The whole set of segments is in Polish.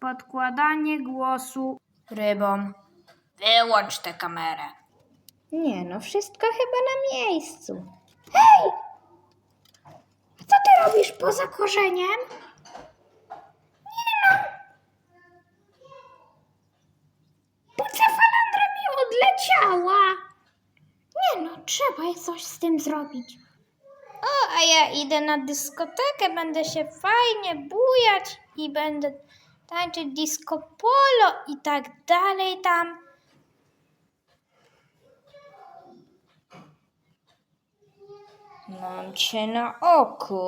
podkładanie głosu rybom. Wyłącz tę kamerę. Nie no, wszystko chyba na miejscu. Hej! Co ty robisz poza korzeniem? Nie no! Bucefalandra mi odleciała! Nie no, trzeba coś z tym zrobić. O, a ja idę na dyskotekę, będę się fajnie bujać i będę tańczyć disco polo i tak dalej tam. Mam cię na oku.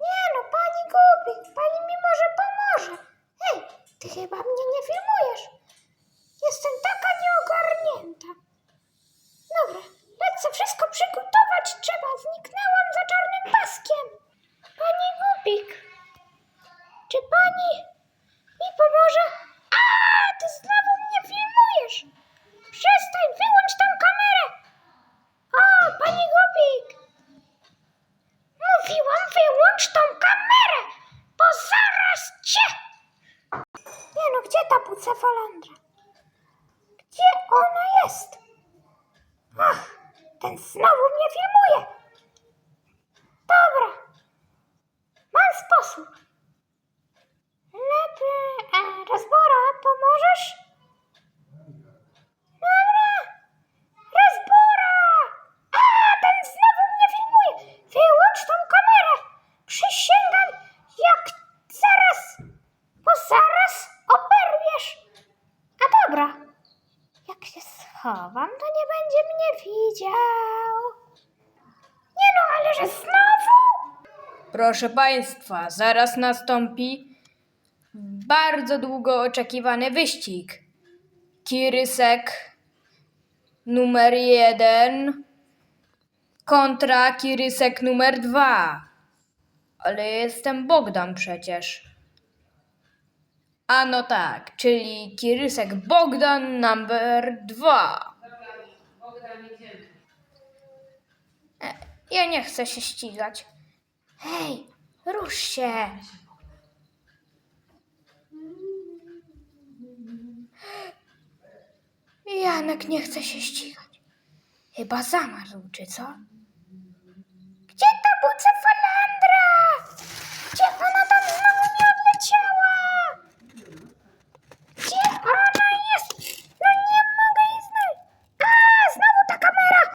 Nie no, pani gubi, pani mi może pomoże. Hej, ty chyba mnie nie filmujesz. Jestem taka nieogarnięta. Dobra, lecę wszystko przygotować, trzeba. Zniknęłam za czarnym paskiem. Pani Gubik, czy pani mi pomoże? A, ty znowu mnie filmujesz. Przestań, wyłącz tą kamerę. O, pani Gubik. Mówiłam, wyłącz tą kamerę, bo zaraz cię... Nie no, gdzie ta bucefalandra? Gdzie ona jest? Ach, ten znowu mnie filmuje. Dobra, mam sposób. Lepiej... E, Rozbora, pomożesz? Dobra, Rozbora! A, ten znowu mnie filmuje! Wyłącz tą kamerę! Przysięgam, jak zaraz, bo zaraz oberwiesz. A dobra, jak się schowam, to nie będzie mnie widział. Nie no, ale że znowu? Proszę Państwa, zaraz nastąpi bardzo długo oczekiwany wyścig. Kirysek numer jeden kontra Kirysek numer dwa. Ale jestem Bogdan przecież. A no tak, czyli Kirysek Bogdan numer dwa. E, Ja nie chcę się ścigać. Hej, rusz się. Janek nie chce się ścigać. Chyba zamarzł, czy co? Gdzie ta bucefalandra? Gdzie ona tam znowu mi odleciała? Gdzie ona jest? No nie mogę jej znaleźć. A, znowu ta kamera!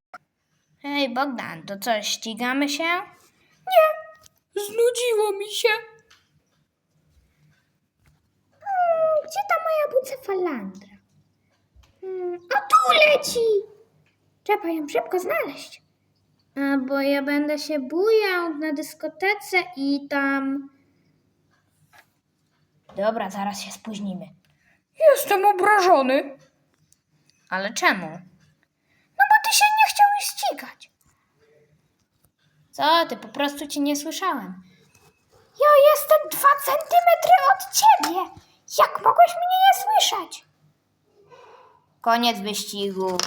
Hej, Bogdan, to co, ścigamy się? Nie, Znudziło mi się. Mm, Gdzie ta moja bucefalandra? Mm, O tu leci! Trzeba ją szybko znaleźć. A, bo ja będę się bujał na dyskotece i tam... Dobra, zaraz się spóźnimy. Jestem obrażony. Ale czemu? No bo ty się nie chciałeś ścigać. Co ty, po prostu cię nie słyszałem. Ja jestem dwa centymetry od ciebie. Jak mogłeś mnie nie słyszeć? Koniec wyścigu.